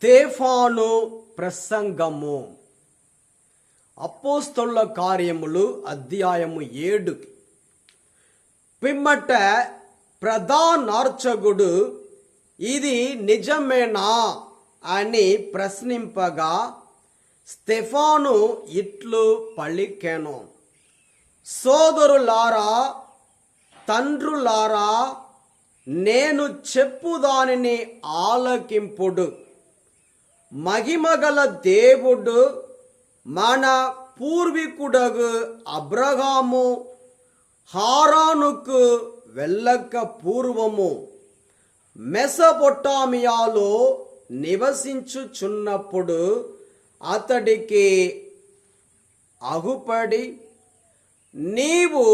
స్తేఫాను ప్రసంగము. అపోస్తల కార్యములు అధ్యాయము ఏడు. పిమ్మట ప్రధానార్చకుడు ఇది నిజమేనా? అని ప్రశ్నింపగా స్టెఫాను ఇట్లు పలికెను. సోదరులారా తండ్రులారా నేను చెప్పు దానిని ఆలకింపుడు. మహిమగల దేవుడు మన పూర్వీకుడగు అబ్రహాము హారానుకు వెళ్ళక పూర్వము మెసపొటామియాలో నివసించుచున్నప్పుడు అతడికి అగుపడి నీవు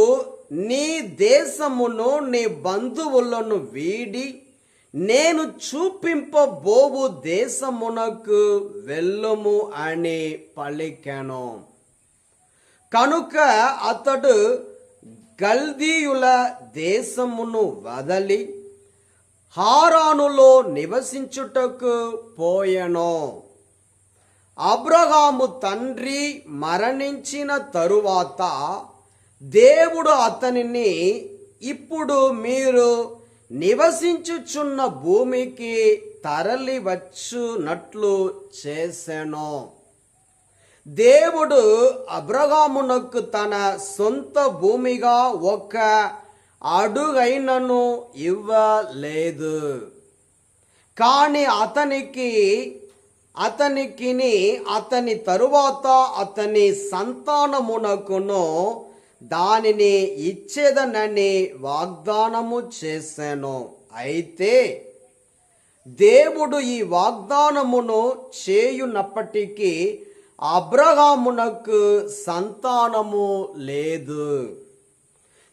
నీ దేశమును నీ బంధువులను వీడి నేను చూపింపబోవు దేశమునకు వెళ్ళము అని పలికెను. కనుక అతడు గల్దీయుల దేశమును వదలి హారానులో నివసించుటకు పోయెను. అబ్రహాము తండ్రి మరణించిన తరువాత దేవుడు అతనిని ఇప్పుడు మీరు నివసించుచున్న భూమికి తరలి వచ్చునట్లు చేశాను దేవుడు అబ్రహామునకు తన సొంత భూమిగా ఒక అడుగైనను ఇవ్వలేదు. కానీ అతనికి అతనికిని అతని తరువాత అతని సంతానమునకును దానిని ఇచ్చేదనని వాగ్దానము చేశాను అయితే దేవుడు ఈ వాగ్దానమును చేయునప్పటికీ అబ్రహామునకు సంతానము లేదు.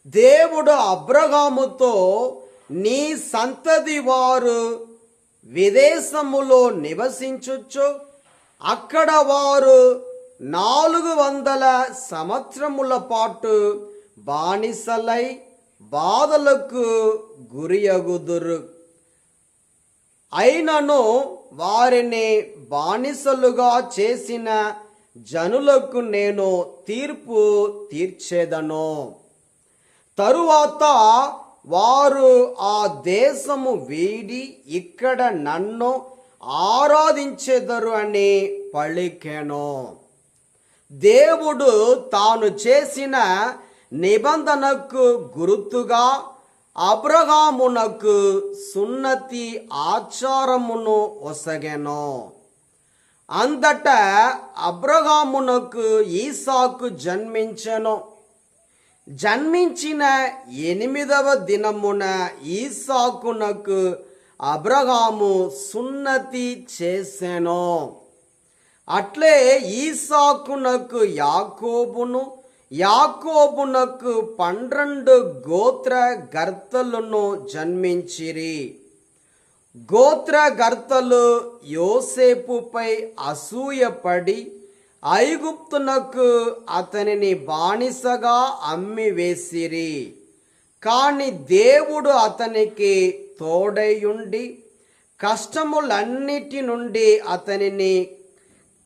దేవుడు అబ్రహాముతో నీ సంతతి వారు విదేశములో నివసించుచు అక్కడ వారు నాలుగు వందల సంవత్సరముల పాటు బానిసలై బాధలకు గురియగుదురు. అయినను వారిని బానిసలుగా చేసిన జనులకు నేను తీర్పు తీర్చేదను. తరువాత వారు ఆ దేశము వీడి ఇక్కడ నన్ను ఆరాధించెదరు అని పలికెను. దేవుడు తాను చేసిన నిబంధనకు గుర్తుగా అబ్రహామునకు సున్నతి ఆచారమును ఒసగెను. అంతట అబ్రహామునకు ఈసాకు జన్మించెను. జన్మించిన ఎనిమిదవ దినమున ఈసాకునకు అబ్రహాము సున్నతి చేసెను. అట్లే ఈసాకునకు యాకోబును యాకోబునకు పన్నెండు గోత్ర గర్తలను జన్మించిరి. గోత్ర గర్తలు యోసేపుపై అసూయపడి ఐగుప్తునకు అతనిని బానిసగా అమ్మివేసిరి. కాని దేవుడు అతనికి తోడయుండి కష్టములన్నిటి నుండి అతనిని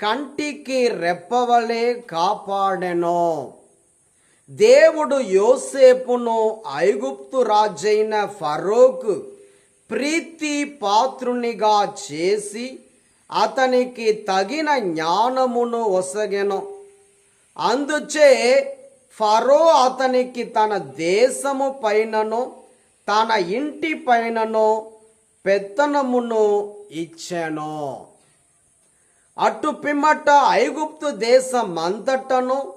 కంటికి రెప్పవలే కాపాడెను. దేవుడు యోసేపును ఐగుప్తు రాజైన ఫరోక్ ప్రీతి పాత్రునిగా చేసి అతనికి తగిన జ్ఞానమును ఒసగెను. అందుచే ఫరో అతనికి తన దేశము పైనను తన ఇంటి పైనను పెత్తనమును ఇచ్చెను. అటు పిమ్మట ఐగుప్తు దేశమంతటను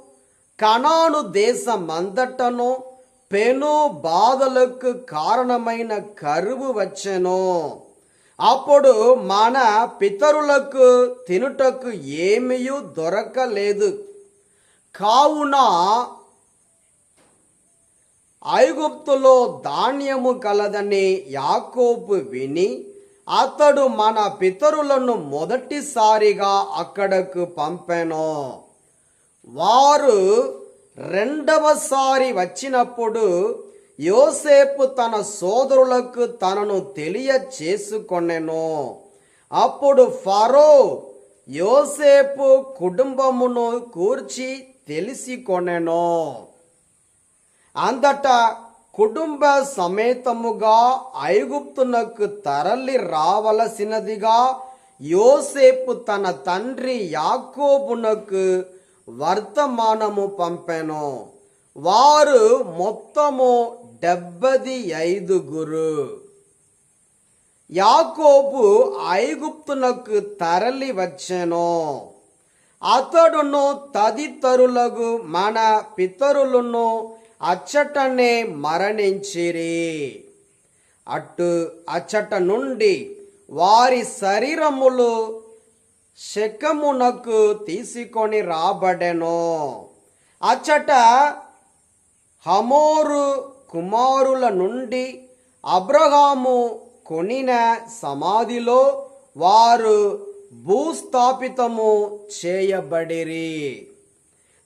కనాను దేశమంతటను పెను బాధలకు కారణమైన కరువు వచ్చెను. అప్పుడు మన పితరులకు తినుటకు ఏమీ దొరకలేదు. కావున ఐగుప్తులో ధాన్యము కలదని యాకోపు విని అతడు మన పితరులను మొదటిసారిగా అక్కడకు పంపెను. వారు రెండవసారి వచ్చినప్పుడు యోసేపు తన సోదరులకు తనను తెలియ చేసుకొనెను అప్పుడు ఫరో యోసేపు కుటుంబమును కూర్చి తెలిసి కొనెను కుటుంబ సమేతముగా ఐగుప్తునకు తరలి రావలసినదిగా యోసేపు తన తండ్రి యాకోబునకు వర్తమానము పంపెను వారు మొత్తము డెబ్బది ఐదుగురు యాకోబు ఐగుప్తునకు తరలి వచ్చెను అతడును తదితరులకు మన పితరులను అచ్చటనే మరణించిరి. అటు అచ్చట నుండి వారి శరీరములు శకమునకు తీసుకొని రాబడెను. అచ్చట హమోరు కుమారుల నుండి అబ్రహాము కొనిన సమాధిలో వారు భూస్థాపితము చేయబడిరి.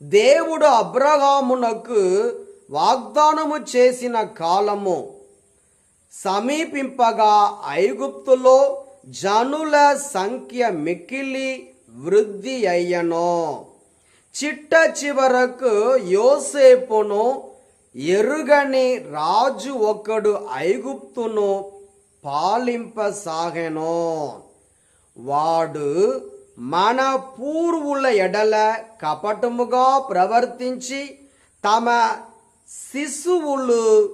దేవుడు అబ్రహామునకు వాగ్దానము చేసిన కాలము సమీపింపగా ఐగుప్తులో జనుల సంఖ్య మిక్కిలి వృద్ధి అయ్యను. చిట్ట చివరకు యోసేపును ఎరుగని రాజు ఒకడు ఐగుప్తును పాలింపసాగెను. వాడు మన పూర్వుల ఎడల కపటముగా ప్రవర్తించి తమ శిశువులు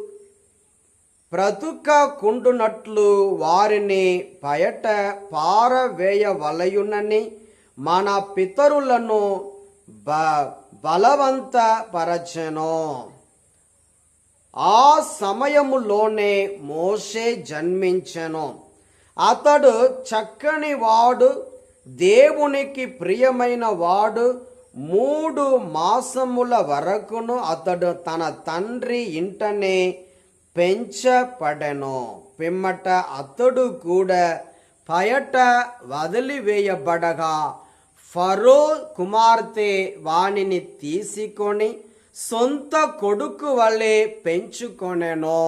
బ్రతుకకుండునట్లు వారిని బయట పారవేయవలయునని మన పితరులను బ బలవంతపరచెను. ఆ సమయములోనే మోసే జన్మించను. అతడు చక్కని వాడు దేవునికి ప్రియమైన వాడు మూడు మాసముల వరకును అతడు తన తండ్రి ఇంటనే పెంచబడెను. పిమ్మట అతడు కూడా పయట వదిలివేయబడగా ఫరో కుమార్తె వానిని తీసుకొని సొంత కొడుకు వలె పెంచుకొనెను.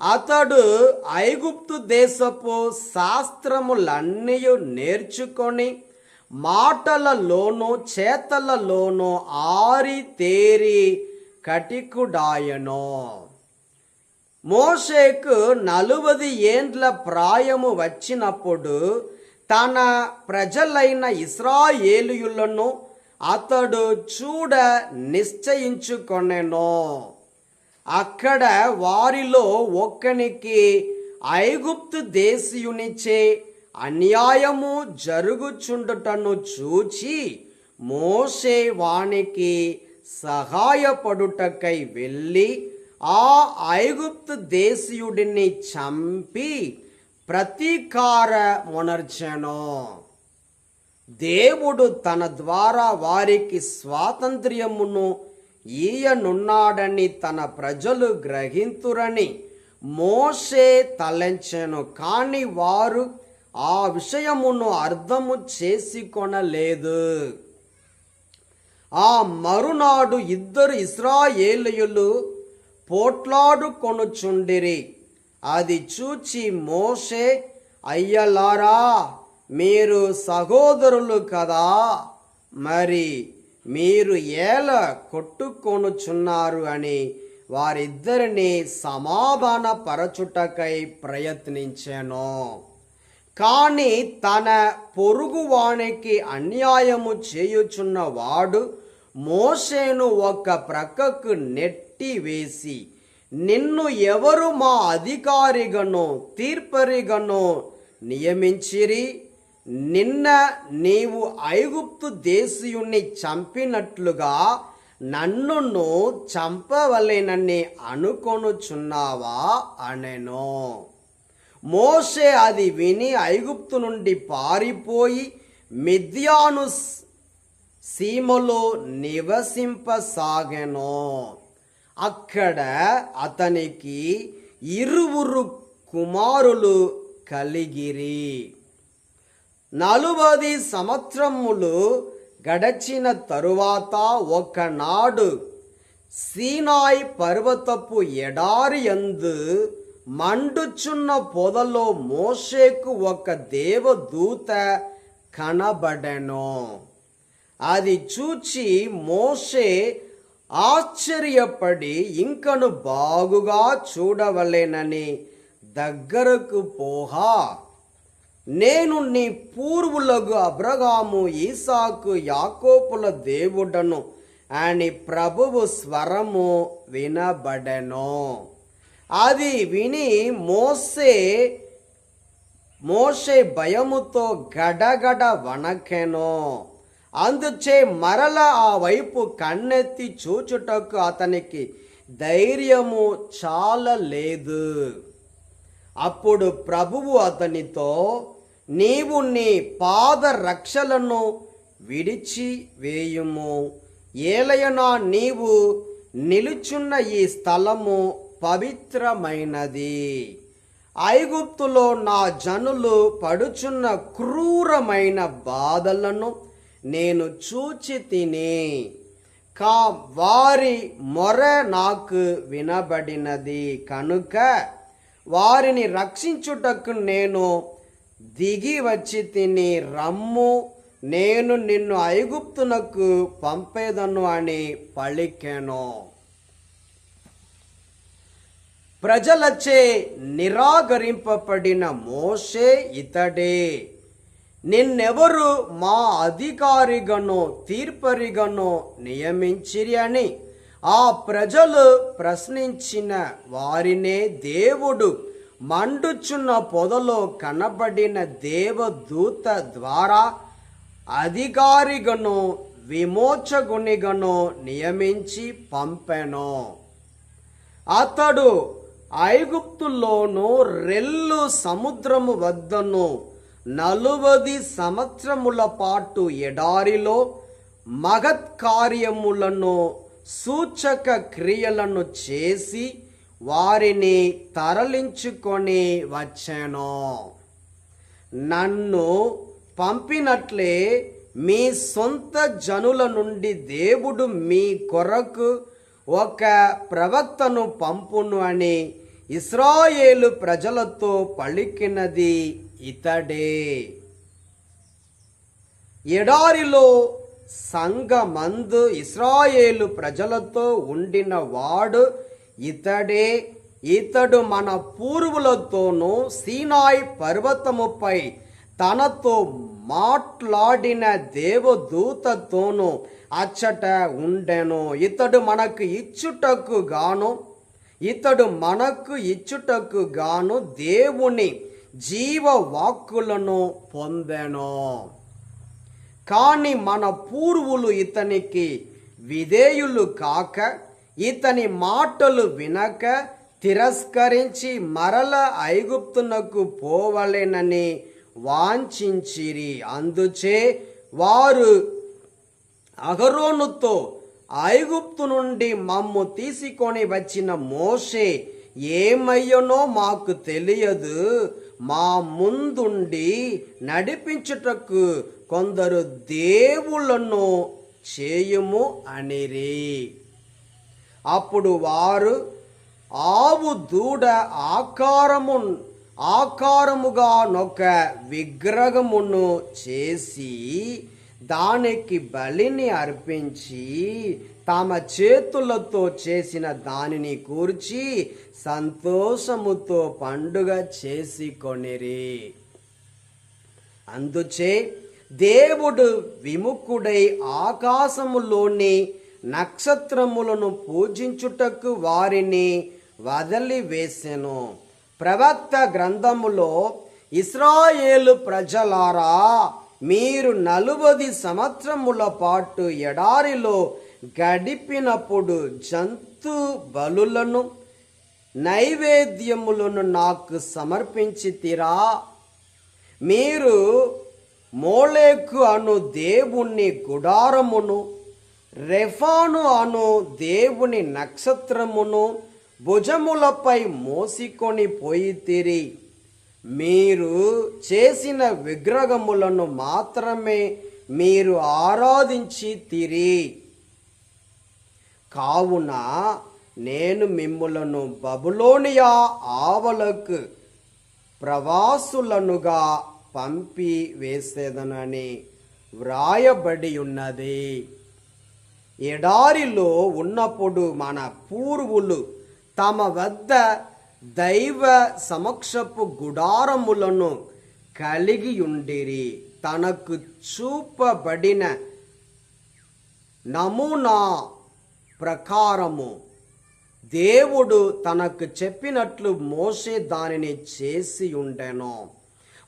అతడు ఐగుప్తు దేశపు శాస్త్రములన్నీ నేర్చుకొని మాటలలోను చేతలలోను ఆరి తేరి కటికుడాయనో. మోషేకు నలువది ఏండ్ల ప్రాయము వచ్చినప్పుడు తన ప్రజలైన ఇస్రాయేలుయులను అతడు చూడ నిశ్చయించుకొనెను. అక్కడ వారిలో ఒక్కనికి ఐగుప్తు దేశీయునిచే అన్యాయము జరుగుచుండుటను చూచి మోషే వానికి సహాయపడుటకై వెళ్ళి ఆ ఐగుప్తు దేశీయుడిని చంపి ప్రతీకార మొనర్చెను. దేవుడు తన ద్వారా వారికి స్వాతంత్ర్యమును ఈయనున్నాడని తన ప్రజలు గ్రహింతురని మోషే తలంచెను. కాని వారు ఆ విషయమును అర్థము చేసుకొనలేదు. ఆ మరునాడు ఇద్దరు ఇస్రాయేలీయులు పోట్లాడుకొనుచుండిరి. అది చూచి మోషే అయ్యలారా మీరు సహోదరులు కదా. మరి మీరు ఏల కొట్టుకొనుచున్నారు అని వారిద్దరిని సమాధానపరచుటకై ప్రయత్నించాను. కాని తన పొరుగువానికి అన్యాయము చేయుచున్న వాడు మోషేను ఒక ప్రక్కకు నెట్టి వేసి నిన్ను ఎవరు మా అధికారిగను తీర్పరిగను నియమించిరి? నిన్న నీవు ఐగుప్తు దేశీయుణ్ణి చంపినట్లుగా నన్నును చంపవలేనని అనుకొనుచున్నావా? అనెను. మోషే అది విని ఐగుప్తు నుండి పారిపోయి మిథ్యాను సీమలో నివసింపసాగెను. అక్కడ అతనికి ఇరువురు కుమారులు కలిగిరి. నలుబది సంవత్సరములు గడచిన తరువాత ఒకనాడు సీనాయ్ పర్వతపు ఎడారి ఎందు మండుచున్న పొదలో మోషేకు ఒక దేవదూత కనబడెను. అది చూచి మోషే ఆశ్చర్యపడి ఇంకను బాగుగా చూడవలేనని దగ్గరకు పోహా. నేను నీ పూర్వులకు అబ్రగాము ఈసాకు యాకోపుల దేవుడను అని ప్రభువు స్వరము వినబడెను. అది విని మోసే మోషే భయముతో గడగడ వణకెను. అందుచే మరల ఆ వైపు కన్నెత్తి చూచుటకు అతనికి ధైర్యము చాలలేదు. అప్పుడు ప్రభువు అతనితో నీవు నీ పాద రక్షలను విడిచి వేయుము ఏలయనా నీవు నిలుచున్న ఈ స్థలము పవిత్రమైనది. ఐగుప్తులో నా జనులు పడుచున్న క్రూరమైన బాధలను నేను చూచి తిని కా వారి మొర నాకు వినబడినది. కనుక వారిని రక్షించుటకు నేను దిగి వచ్చి తిని రమ్ము నేను నిన్ను ఐగుప్తునకు పంపేదను అని పలికెను. ప్రజలచే నిరాకరింపబడిన మోషే ఇతడే. నిన్నెవరు మా అధికారిగానో తీర్పరిగానో నియమించిరి అని ఆ ప్రజలు ప్రశ్నించిన వారినే దేవుడు మండుచున్న పొదలో కనబడిన దేవదూత ద్వారా అధికారిగను విమోచగునిగను నియమించి పంపెను. అతడు ఐగుప్తులోను రెల్లు సముద్రము వద్దను నలువది సంవత్సరముల పాటు ఎడారిలో మగత్ కార్యములను సూచక క్రియలను చేసి వారిని తరలించుకొని వచ్చాను. నన్ను పంపినట్లే మీ సొంత జనుల నుండి దేవుడు మీ కొరకు ఒక ప్రవక్తను పంపును అని ఇస్రాయేలు ప్రజలతో పలికినది ఇతడే. ఎడారిలో సంగమందు ఇస్రాయేలు ప్రజలతో ఉండిన వాడు ఇతడే. ఇతడు మన పూర్వులతోనూ సీనాయ్ పర్వతముపై తనతో మాట్లాడిన దేవదూతతోనూ అచ్చట ఉండెను. ఇతడు మనకు ఇచ్చుటకు గాను ఇతడు మనకు ఇచ్చుటకు గాను దేవుని జీవ వాక్కులను పొందెను. కాని మన పూర్వులు ఇతనికి విధేయులు కాక ఇతని మాటలు వినక తిరస్కరించి మరల ఐగుప్తునకు పోవలేనని వాంఛించిరి. అందుచే వారు అగరోనుతో ఐగుప్తు నుండి మమ్ము తీసుకొని వచ్చిన మోషే ఏమయ్యనో మాకు తెలియదు. మా ముందుండి నడిపించుటకు కొందరు దేవుళ్ళను చేయుము అనిరి. అప్పుడు వారు ఆవు దూడ ఆకారము ఆకారముగా నొక విగ్రహమును చేసి దానికి బలిని అర్పించి తమ చేతులతో చేసిన దానిని కూర్చి సంతోషముతో పండుగ చేసుకొనిరి. అందుచే దేవుడు విముఖుడై ఆకాశములోని నక్షత్రములను పూజించుటకు వారిని వదిలివేసెను. ప్రవక్త గ్రంథములో ఇస్రాయేలు ప్రజలారా మీరు నలువది సంవత్సరముల పాటు ఎడారిలో గడిపినప్పుడు జంతు బలులను నైవేద్యములను నాకు సమర్పించితిరా మీరు మోలేకు అను దేవుని గుడారమును రెఫాను అను దేవుని నక్షత్రమును భుజములపై మోసికొని పోయితిరి మీరు చేసిన విగ్రహములను మాత్రమే మీరు ఆరాధించి తిరి. కావున నేను మిమ్ములను బబులోనియా ఆవలకు ప్రవాసులనుగా పంపి వేసేదనని వ్రాయబడి ఉన్నది. ఎడారిలో ఉన్నప్పుడు మన పూర్వులు తమ వద్ద దైవ సమక్షపు గుడారములను కలిగి ఉండిరి తనకు చూపబడిన నమూనా ప్రకారము దేవుడు తనకు చెప్పినట్లు మోసే దానిని చేసి ఉండెను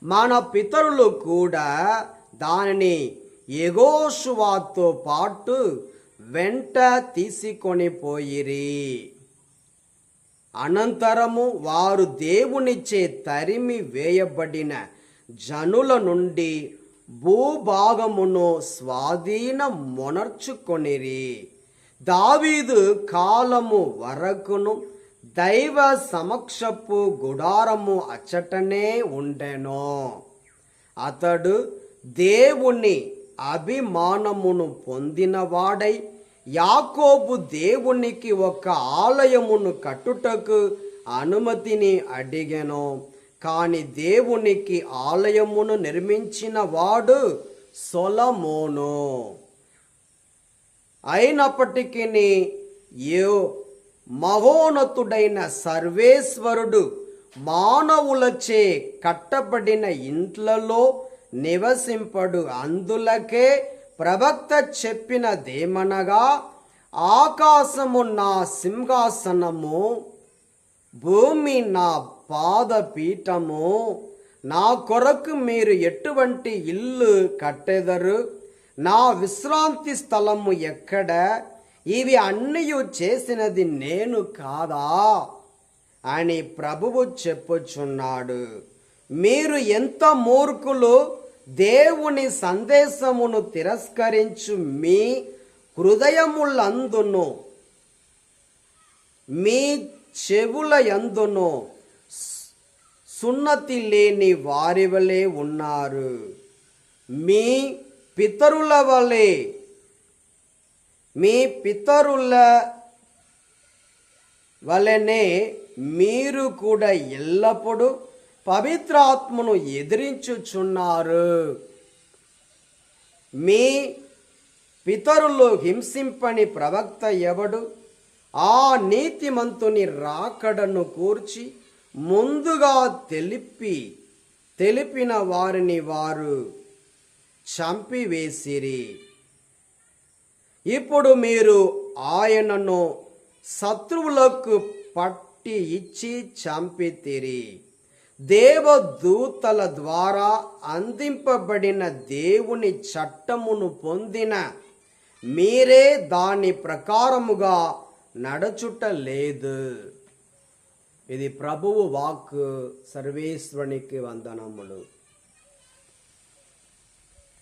మన పితరులు కూడా దానిని ఎగోషువాతో పాటు వెంట తీసుకొని పోయిరి. అనంతరము వారు దేవునిచే తరిమి వేయబడిన జనుల నుండి భూభాగమును స్వాధీన మొనర్చుకొనిరి దావీదు కాలము వరకును దైవ సమక్షపు గుడారము అచ్చటనే ఉండెను. అతడు దేవుని అభిమానమును పొందినవాడై యాకోబు దేవునికి ఒక ఆలయమును కట్టుటకు అనుమతిని అడిగెను. కాని దేవునికి ఆలయమును నిర్మించిన వాడు సొలమోను. అయినప్పటికీ ఏ మహోన్నతుడైన సర్వేశ్వరుడు మానవులచే కట్టబడిన ఇంట్లలో నివసింపడు. అందులకే ప్రవక్త చెప్పినదేమనగా ఆకాశము నా సింహాసనము భూమి నా పాదపీఠము నా కొరకు మీరు ఎటువంటి ఇల్లు కట్టెదరు? నా విశ్రాంతి స్థలము ఎక్కడ? ఇవి అన్నీ చేసినది నేను కాదా? అని ప్రభువు చెప్పుచున్నాడు. మీరు ఎంత మూర్ఖులు దేవుని సందేశమును తిరస్కరించు మీ హృదయములందును మీ చెవుల ఎందును సున్నతి లేని వారి వలె ఉన్నారు. మీ పితరుల వలె మీ పితరుల వలనే మీరు కూడా ఎల్లప్పుడూ పవిత్రాత్మను ఎదిరించుచున్నారు. మీ పితరులు హింసింపని ప్రవక్త ఎవడు? ఆ నీతిమంతుని రాకడను కూర్చి ముందుగా తెలిపి తెలిపిన వారిని వారు చంపివేసిరి. ఇప్పుడు మీరు ఆయనను శత్రువులకు పట్టి ఇచ్చి చంపితిరి. దేవదూతల ద్వారా అందింపబడిన దేవుని చట్టమును పొందిన మీరే దాని ప్రకారముగా నడచుట లేదు. ఇది ప్రభువు వాక్ సర్వేశ్వరునికి వందనములు.